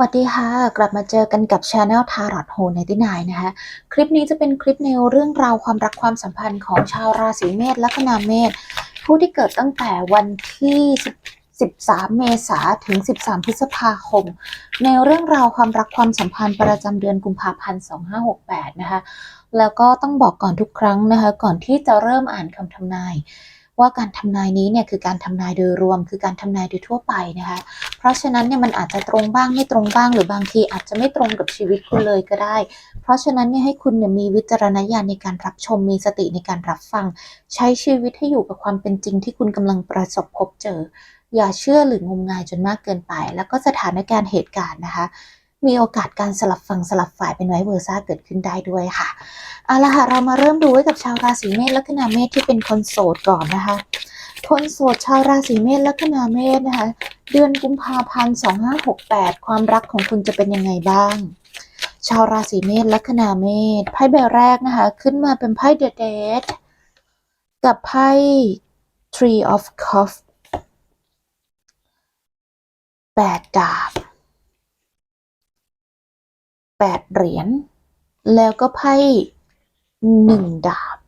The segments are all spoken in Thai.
สวัสดีค่ะ กลับมาเจอกันกับ Channel Tarot h o 99นะคะคลิปนี้จะเป็นคลิปในเรื่องราวความรักความสัมพันธ์ของชาวราศีเมษและคนาเมษผู้ที่เกิดตั้งแต่วันที่ 13 เมษาถึง 13 พฤษภาคม ในเรื่องราวความรักความสัมพันธ์ประจำเดือนกุมภาพันธ์ 2568 นะคะแล้วก็ต้องบอกก่อนทุกครั้งนะคะก่อนที่จะเริ่มอ่านคำทำนาย ว่าการทำนายนี้เนี่ยคือการทำนายโดยรวม คือการทำนายโดยทั่วไปนะคะ เพราะฉะนั้นเนี่ยมันอาจจะตรงบ้างไม่ตรงบ้างหรือบางทีอาจจะไม่ตรงกับชีวิตคุณเลยก็ได้ เพราะฉะนั้นเนี่ยให้คุณเนี่ยมีวิจารณญาณในการรับชมมีสติในการรับฟัง ใช้ชีวิตให้อยู่กับความเป็นจริงที่คุณกำลังประสบพบเจอ อย่าเชื่อหรืองมงายจนมากเกินไป แล้วก็สถานการณ์เหตุการณ์นะคะ มีโอกาสการสลับฝั่งสลับฝ่ายเป็นไวเวอร์ซ่าเกิดขึ้นได้ด้วยค่ะเอาละค่ะเรามาเริ่มดูไว้กับชาวราศีเมษและคนาเมษที่เป็นคนโสดก่อนนะคะ คนโสดชาวราศีเมษและคนาเมษนะคะ เดือนกุมภาพันธ์2568 ความรักของคุณจะเป็นยังไงบ้าง ชาวราศีเมษและคนาเมษไพ่ใบแรกนะคะ ขึ้นมาเป็นไพ่เด e เดกับไพ่ Tree of Cups แปดดาบ แปดเหรียญ แล้วก็ไพ่หนึ่งดาบ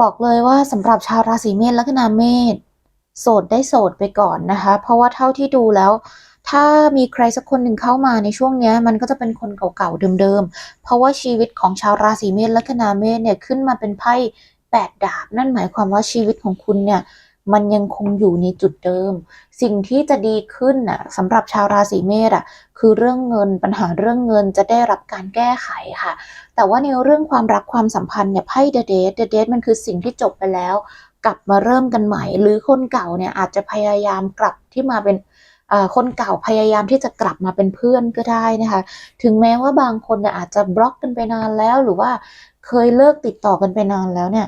บอกเลยว่าสำหรับชาวราศีเมษและคนาเมษโสดได้โสดไปก่อนนะคะ เพราะว่าเท่าที่ดูแล้ว ถ้ามีใครสักคนหนึ่งเข้ามาในช่วงนี้มันก็จะเป็นคนเก่าๆเดิมๆ เพราะว่าชีวิตของชาวราศีเมษและคนาเมษเนี่ยขึ้นมาเป็นไพ่แปดดาบ นั่นหมายความว่าชีวิตของคุณเนี่ย มันยังคงอยู่ในจุดเดิม สิ่งที่จะดีขึ้นน่ะสำหรับชาวราศีเมษอะคือเรื่องเงินปัญหาเรื่องเงินจะได้รับการแก้ไขค่ะ แต่ว่าในเรื่องความรักความสัมพันธ์เนี่ยไพ่เดเด e เดเดมันคือสิ่งที่จบไปแล้ว กลับมาเริ่มกันใหม่ หรือคนเก่าเนี่ยอาจจะพยายามกลับที่มาเป็นอ่อคนเก่าพยายามที่จะกลับมาเป็นเพื่อนก็ได้นะคะ ถึงแม้ว่าบางคนเนี่ยอาจจะบล็อกกันไปนานแล้วหรือว่าเคยเลิกติดต่อกันไปนานแล้วเนี่ย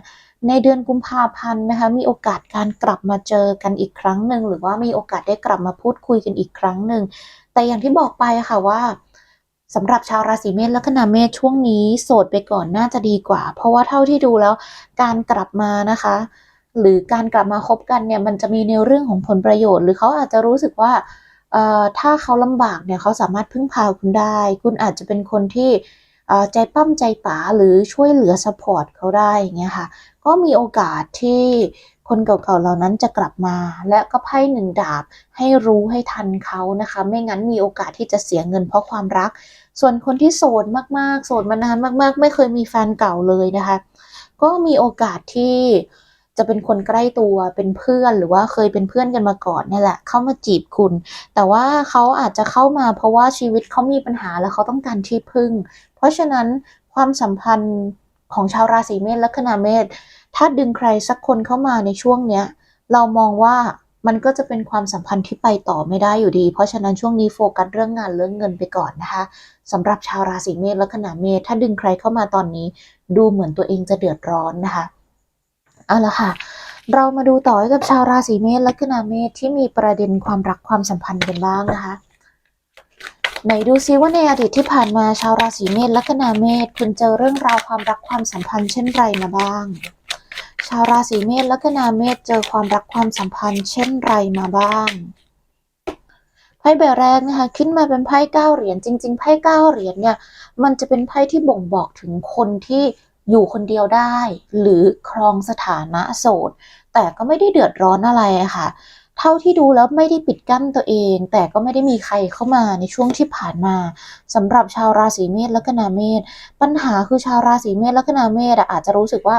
ในเดือนกุมภาพันธ์นะคะมีโอกาสการกลับมาเจอกันอีกครั้งหนึ่งหรือว่ามีโอกาสได้กลับมาพูดคุยกันอีกครั้งหนึ่งแต่อย่างที่บอกไปค่ะว่าสำหรับชาวราศีเมษและคนาเมษช่วงนี้โสดไปก่อนน่าจะดีกว่า เพราะว่าเท่าที่ดูแล้วการกลับมานะคะ หรือการกลับมาคบกันเนี่ยมันจะมีในเรื่องของผลประโยชน์ หรือเขาอาจจะรู้สึกว่าถ้าเขาลำบากเนี่ยเขาสามารถพึ่งพาคุณได้ คุณอาจจะเป็นคนที่ใจปั้มใจป๋าหรือช่วยเหลือสปอร์ตเขาได้อย่างเงี้ยค่ะ ก็มีโอกาสที่คนเก่าๆเหล่านั้นจะกลับมา และก็ไพ่หนึ่งดาบให้รู้ให้ทันเขานะคะ ไม่งั้นมีโอกาสที่จะเสียเงินเพราะความรัก ส่วนคนที่โสดมากๆ โสดมานานมากๆ ไม่เคยมีแฟนเก่าเลยนะคะ ก็มีโอกาสที่จะเป็นคนใกล้ตัวเป็นเพื่อนหรือว่าเคยเป็นเพื่อนกันมาก่อนเนี่ยแหละ เข้ามาจีบคุณ แต่ว่าเขาอาจจะเข้ามาเพราะว่าชีวิตเขามีปัญหาแล้วเขาต้องการที่พึ่ง เพราะฉะนั้นความสัมพันธ์ ของชาวราศีเมษและคนาเมษถ้าดึงใครสักคนเข้ามาในช่วงเนี้ย เรามองว่ามันก็จะเป็นความสัมพันธ์ที่ไปต่อไม่ได้อยู่ดี เพราะฉะนั้นช่วงนี้โฟกัสเรื่องงานเรื่องเงินไปก่อนนะคะสำหรับชาวราศีเมษและคนาเมษถ้าดึงใครเข้ามาตอนนี้ ดูเหมือนตัวเองจะเดือดร้อนนะคะเอาละค่ะ เรามาดูต่อกับชาวราศีเมษและคนาเมษที่มีประเด็นความรักความสัมพันธ์กันบ้างนะคะ ไหนดูซิว่าในอดีตที่ผ่านมาชาวราศีเมษและคนาเมษคุณเจอเรื่องราวความรักความสัมพันธ์เช่นไรมาบ้าง ชาวราศีเมษและคนาเมษเจอความรักความสัมพันธ์เช่นไรมาบ้างไพ่ใบแรกนะคะขึ้นมาเป็นไพ่เก้าเหรียญจริง ๆไพ่เก้าเหรียญเนี่ยมันจะเป็นไพ่ที่บ่งบอกถึงคนที่อยู่คนเดียวได้ หรือครองสถานะโสด แต่ก็ไม่ได้เดือดร้อนอะไระค่ะ เท่าที่ดูแล้วไม่ได้ปิดกั้นตัวเอง แต่ก็ไม่ได้มีใครเข้ามาในช่วงที่ผ่านมาสำหรับชาวราศีเมษและคนาเมษปัญหาคือชาวราศีเมษและคนาเมษอะอาจจะรู้สึกว่า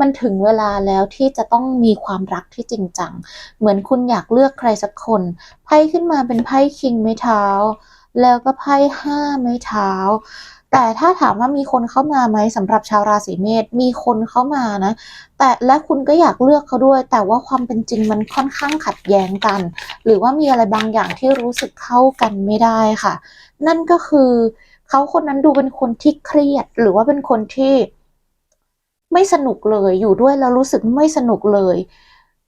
มันถึงเวลาแล้วที่จะต้องมีความรักที่จริงจัง เหมือนคุณอยากเลือกใครสักคนไพ่ขึ้นมาเป็นไพ่คิงไม้เท้า แล้วก็ไพ่ห้าไม้เท้า แต่ถ้าถามว่ามีคนเข้ามาไหมสำหรับชาวราศีเมษมีคนเข้ามานะ แต่และคุณก็อยากเลือกเขาด้วย แต่ว่าความเป็นจริงมันค่อนข้างขัดแย้งกัน หรือว่ามีอะไรบางอย่างที่รู้สึกเข้ากันไม่ได้ค่ะ นั่นก็คือเขาคนนั้นดูเป็นคนที่เครียด หรือว่าเป็นคนที่ไม่สนุกเลยอยู่ด้วยแล้วรู้สึกไม่สนุกเลย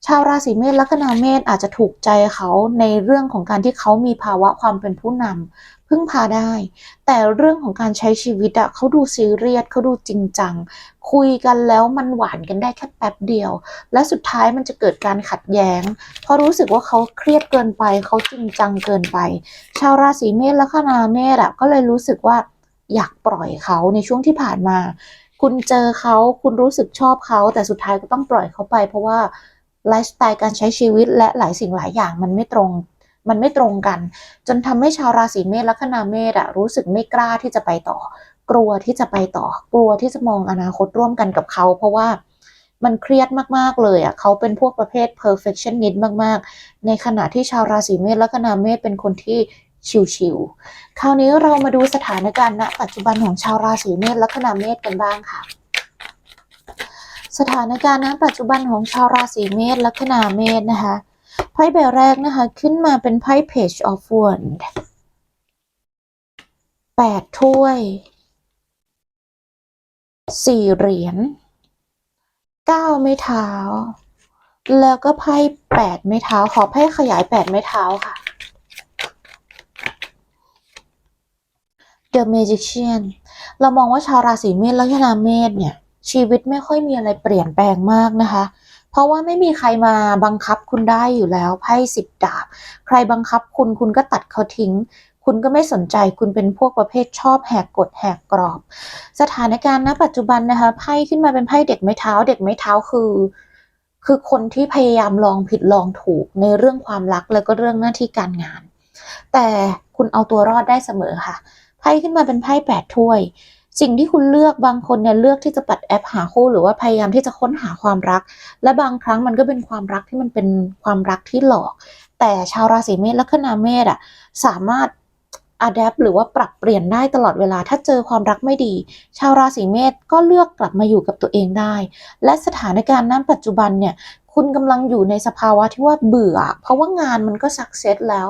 ชาวราศีเมษลัคนาเมษอาจจะถูกใจเขาในเรื่องของการที่เขามีภาวะความเป็นผู้นำ พึ่งพาได้ แต่เรื่องของการใช้ชีวิตอะเขาดูซีเรียสเขาดูจริงจัง คุยกันแล้วมันหวานกันได้แค่แป๊บเดียว และสุดท้ายมันจะเกิดการขัดแย้ง เพราะรู้สึกว่าเขาเครียดเกินไป เขาจริงจังเกินไป ชาวราศีเมษแลัคนาเมษอะก็เลยรู้สึกว่าอยากปล่อยเขาในช่วงที่ผ่านมา คุณเจอเขาคุณรู้สึกชอบเขาแต่สุดท้ายก็ต้องปล่อยเขาไป เพราะว่าไลฟ์สไตล์การใช้ชีวิตและหลายสิ่งหลายอย่างมันไม่ตรง มันไม่ตรงกัน จนทำให้ชาวราศีเมษลัคนาเมษอะรู้สึกไม่กล้าที่จะไปต่อ กลัวที่จะไปต่อ กลัวที่จะมองอนาคตร่วมกันกับเขา เพราะว่ามันเครียดมากๆเลยอะเขาเป็นพวกประเภท perfectionist มากๆ ในขณะที่ชาวราศีเมษลัคนาเมษเป็นคนที่ชิวๆคราวนี้เรามาดูสถานการณ์ณปัจจุบันของชาวราศีเมษลัคนาเมษกันบ้างค่ะ สถานการณ์ณปัจจุบันของชาวราศีเมษลัคนาเมษนะคะ ไพ่ใบแรกนะคะ ขึ้นมาเป็นไพ่ Page of Wands แปดถ้วยสี่เหรียญเก้าไม้เท้า แล้วก็ไพ่แปดไม้เท้า ขอไพ่ขยายแปดไม้เท้าค่ะ The Magician เรามองว่าชาวราศีเมษและนาเมษเนี่ย ชีวิตไม่ค่อยมีอะไรเปลี่ยนแปลงมากนะคะ เพราะว่าไม่มีใครมาบังคับคุณได้อยู่แล้วไพ่สิบดาบ ใครบังคับคุณคุณก็ตัดเขาทิ้ง คุณก็ไม่สนใจคุณเป็นพวกประเภทชอบแหกกฎแหกกรอบ สถานการณ์ณปัจจุบันนะคะไพ่ขึ้นมาเป็นไพ่เด็กไม้เท้า เด็กไม้เท้าคือคือคนที่พยายามลองผิดลองถูกในเรื่องความรักแล้วก็เรื่องหน้าที่การงาน แต่คุณเอาตัวรอดได้เสมอค่ะ ไพ่ขึ้นมาเป็นไพ่แปดถ้วย สิ่งที่คุณเลือกบางคนเนี่ยเลือกที่จะปัดแอปหาคู่หรือว่าพยายามที่จะค้นหาความรัก และบางครั้งมันก็เป็นความรักที่มันเป็นความรักที่หลอก แต่ชาวราศีเมษและคนาเมษอะสามารถอัดแอปหรือว่าปรับเปลี่ยนได้ตลอดเวลาถ้าเจอความรักไม่ดี ชาวราศีเมษก็เลือกกลับมาอยู่กับตัวเองได้ และสถานการณ์นั้นปัจจุบันเนี่ย คุณกำลังอยู่ในสภาวะที่ว่าเบื่อ เพราะว่างานมันก็สักเซสแล้ว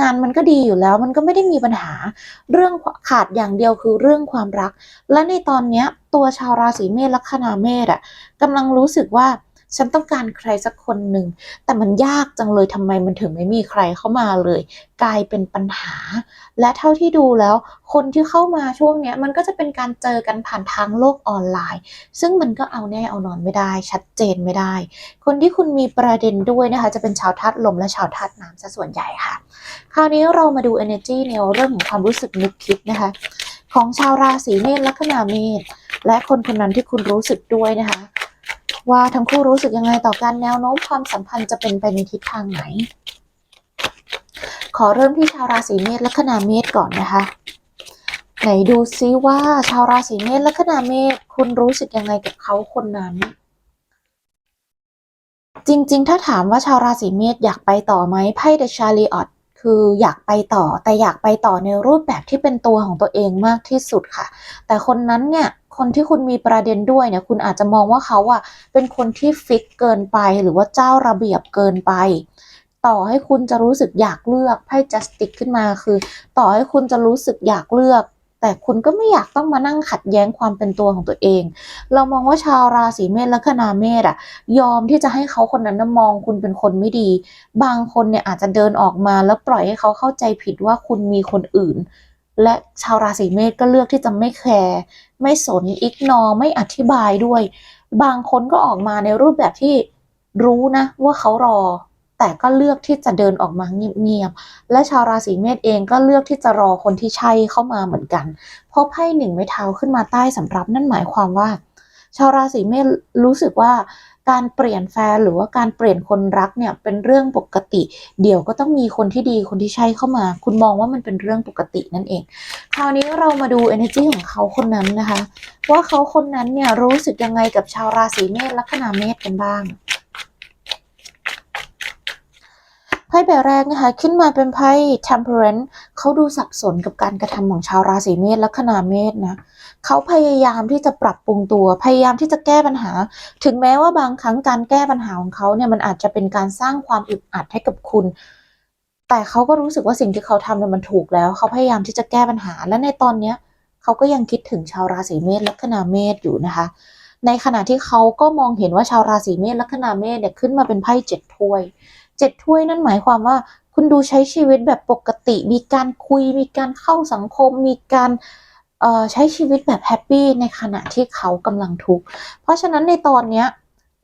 งานมันก็ดีอยู่แล้ว มันก็ไม่ได้มีปัญหา เรื่องขาดอย่างเดียวคือเรื่องความรัก และในตอนเนี้ยตัวชาวราศีเมษลัคนาเมษอะกำลังรู้สึกว่า ฉันต้องการใครสักคนหนึ่ง แต่มันยากจังเลยทำไมมันถึงไม่มีใครเข้ามาเลย กลายเป็นปัญหา และเท่าที่ดูแล้ว คนที่เข้ามาช่วงนี้มันก็จะเป็นการเจอกันผ่านทางโลกออนไลน์ ซึ่งมันก็เอาแน่เอานอนไม่ได้ ชัดเจนไม่ได้ คนที่คุณมีประเด็นด้วยนะคะ จะเป็นชาวธาตุลมและชาวธาตุน้ำซะส่วนใหญ่ค่ะ คราวนี้เรามาดู energy ในเรื่องของความรู้สึกนึกคิดนะคะ ของชาวราศีเมษลัคนาเมษและคนคนนั้นที่คุณรู้สึกด้วยนะคะ ว่าทั้งคู่รู้สึกยังไงต่อกันแนวโน้มความสัมพันธ์จะเป็นไปในทิศทางไหน ขอเริ่มที่ชาวราศีเมษแลัคนาเมษก่อนนะคะ ไหนดูซิว่าชาวราศีเมษแลัคนาเมษคุณรู้สึกยังไงกับเขาคนนั้น จริงๆ ถ้าถามว่าชาวราศีเมษอยากไปต่อไหมไพ่เดอะชาริออตคืออยากไปต่อแต่อยากไปต่อในรูปแบบที่เป็นตัวของตัวเองมากที่สุดค่ะ แต่คนนั้นเนี่ย คนที่คุณมีประเด็นด้วยเนี่ยคุณอาจจะมองว่าเขาอะเป็นคนที่ฟิกเกินไปหรือว่าเจ้าระเบียบเกินไป ต่อให้คุณจะรู้สึกอยากเลือกไพ่จัสติกขึ้นมาคือ ต่อให้คุณจะรู้สึกอยากเลือก แต่คุณก็ไม่อยากต้องมานั่งขัดแย้งความเป็นตัวของตัวเอง เรามองว่าชาวราศีเมษและคนาเมษอะยอมที่จะให้เขาคนนั้นมองคุณเป็นคนไม่ดี บางคนเนี่ยอาจจะเดินออกมาแล้วปล่อยให้เขาเข้าใจผิดว่าคุณมีคนอื่น และชาวราศีเมษก็เลือกที่จะไม่แคร์ไม่สนอิกนอไม่อธิบายด้วย บางคนก็ออกมาในรูปแบบที่รู้นะว่าเขารอ แต่ก็เลือกที่จะเดินออกมาเงียบๆและชาวราศีเมษเองก็เลือกที่จะรอคนที่ใช่เข้ามาเหมือนกันเพราะไพ่หนึ่งไม้เท้าขึ้นมาใต้สำรับนั่นหมายความว่า ชาวราศีเมษรู้สึกว่า การเปลี่ยนแฟนหรือว่าการเปลี่ยนคนรักเนี่ยเป็นเรื่องปกติ เดี๋ยวก็ต้องมีคนที่ดีคนที่ใช่เข้ามา คุณมองว่ามันเป็นเรื่องปกตินั่นเอง คราวนี้เรามาดู energy ของเขาคนนั้นนะคะ ว่าเขาคนนั้นเนี่ยรู้สึกยังไงกับชาวราศีเมษลัคนาเมษกันบ้างไพ่ใบแรกนะคะขึ้นมาเป็นไพ่ temperance เขาดูสับสนกับการกระทำของชาวราศีเมษลัคนาเมษนะเขาพยายามที่จะปรับปรุงตัว พยายามที่จะแก้ปัญหา ถึงแม้ว่าบางครั้งการแก้ปัญหาของเขาเนี่ยมันอาจจะเป็นการสร้างความอึดอัดให้กับคุณ แต่เขาก็รู้สึกว่าสิ่งที่เขาทำเนี่ยมันถูกแล้ว เขาพยายามที่จะแก้ปัญหา และในตอนเนี้ยเขาก็ยังคิดถึงชาวราศีเมษลัคนาเมษอยู่นะคะ ในขณะที่เขาก็มองเห็นว่าชาวราศีเมษลัคนาเมษเนี่ยขึ้นมาเป็นไพ่เจ็ดถ้วยเจ็ดถ้วยนั่นหมายความว่าคุณดูใช้ชีวิตแบบปกติ มีการคุย มีการเข้าสังคม มีการ ใช้ชีวิตแบบแฮปปี้ในขณะที่เขากำลังทุกข์ เพราะฉะนั้นในตอนเนี้ย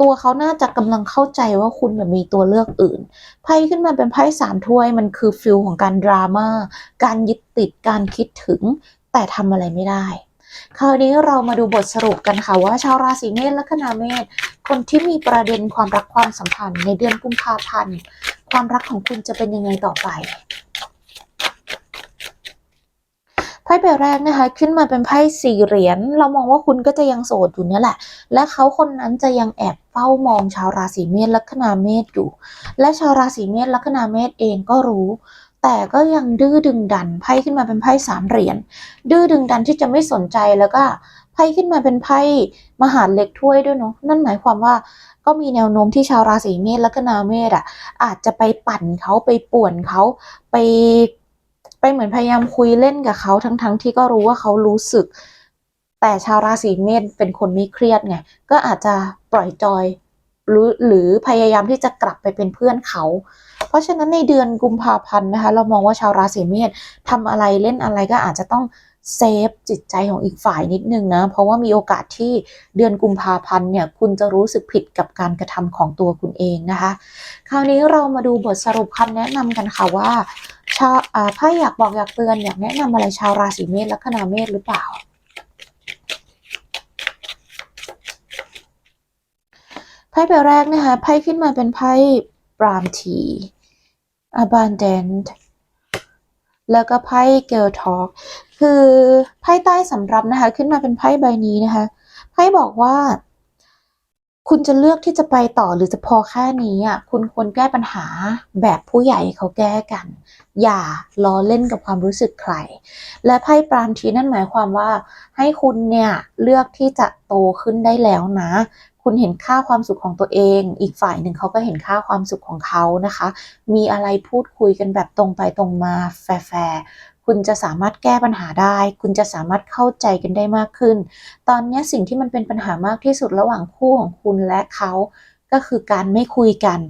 ตัวเขาน่าจะกำลังเข้าใจว่าคุณแบบมีตัวเลือกอื่น ไพ่ขึ้นมาเป็นไพ่สามถ้วยมันคือฟิลของการดราม่า การยึดติด การคิดถึง แต่ทำอะไรไม่ได้ คราวนี้เรามาดูบทสรุปกันค่ะว่าชาวราศีเมษและคนาเมษคนที่มีประเด็นความรักความสัมพันธ์ในเดือนกุมภาพันธ์ ความรักของคุณจะเป็นยังไงต่อไป ไพ่ใบแรกนะคะขึ้นมาเป็นไพ่สี่เหรียญเรามองว่าคุณก็จะยังโสดอยู่เนี่ยแหละ และเขาคนนั้นจะยังแอบเฝ้ามองชาวราศีเมษลัคนาเมษอยู่ และชาวราศีเมษลัคนาเมษเองก็รู้ แต่ก็ยังดื้อดึงดันไพ่ขึ้นมาเป็นไพ่สามเหรียญดื้อดึงดันที่จะไม่สนใจแล้วก็ไพ่ขึ้นมาเป็นไพ่มหาเล็กถ้วยด้วยเนาะนั่นหมายความว่าก็มีแนวโน้มที่ชาวราศีเมษลัคนาเมษอะอาจจะไปปั่นเขาไปป่วนเขาไป ไปเหมือนพยายามคุยเล่นกับเขาทั้งๆทที่ก็รู้ว่าเขารู้สึก แต่ชาวราศีเมษเป็นคนไม่เครียดไงก็อาจจะปล่อยจอยหรือหรือพยายามที่จะกลับไปเป็นเพื่อนเขา เพราะฉะนั้นในเดือนกุมภาพันธ์นะคะ เรามองว่าชาวราศีเมษทำอะไรเล่นอะไรก็อาจจะต้อง เซฟจิตใจของอีกฝ่ายนิดนึงนะ เพราะว่ามีโอกาสที่เดือนกุมภาพันธ์เนี่ยคุณจะรู้สึกผิดกับการกระทำของตัวคุณเองนะคะ คราวนี้เรามาดูบทสรุปคำแนะนำกันค่ะว่าชาวอ่าไพ่อยากบอกอยากเตือนอยากแนะนำอะไรชาวราศีเมษและคนาเมษหรือเปล่าไพ่ใบแรกนะคะไพ่ขึ้นมาเป็นไพ่ปรามที abundant แล้วก็ไพ่ girl talk คือไพ่ใต้สำรับนะคะ ขึ้นมาเป็นไพ่ใบนี้นะคะไพ่บอกว่า คุณจะเลือกที่จะไปต่อหรือจะพอแค่นี้อะคุณควรแก้ปัญหาแบบผู้ใหญ่เขาแก้กัน อย่าล้อเล่นกับความรู้สึกใคร และไพ่ปรามทีนั่นหมายความว่า ให้คุณเนี่ยเลือกที่จะโตขึ้นได้แล้วนะคุณเห็นค่าความสุขของตัวเอง อีกฝ่ายหนึ่งเขาก็เห็นค่าความสุขของเขานะคะ มีอะไรพูดคุยกันแบบตรงไปตรงมาแฟร์ คุณจะสามารถแก้ปัญหาได้ คุณจะสามารถเข้าใจกันได้มากขึ้น ตอนนี้สิ่งที่มันเป็นปัญหามากที่สุดระหว่างคู่ของคุณและเขา ก็คือการไม่คุยกัน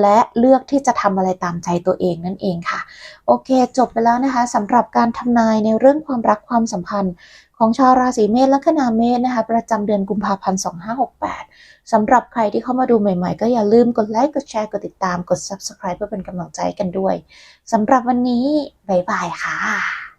และเลือกที่จะทำอะไรตามใจตัวเองนั่นเองค่ะ โอเค จบไปแล้วนะคะสำหรับการทำนายในเรื่องความรักความสัมพันธ์ ของชาวราศีเมษและคนาเมษนะคะ ประจำเดือนกุมภาพันธ์ 2568สำหรับใครที่เข้ามาดูใหม่ๆ ก็อย่าลืมกดไลค์กดแชร์กดติดตามกด Subscribe เพื่อเป็นกำลังใจกันด้วยสำหรับวันนี้บ๊ายบายค่ะ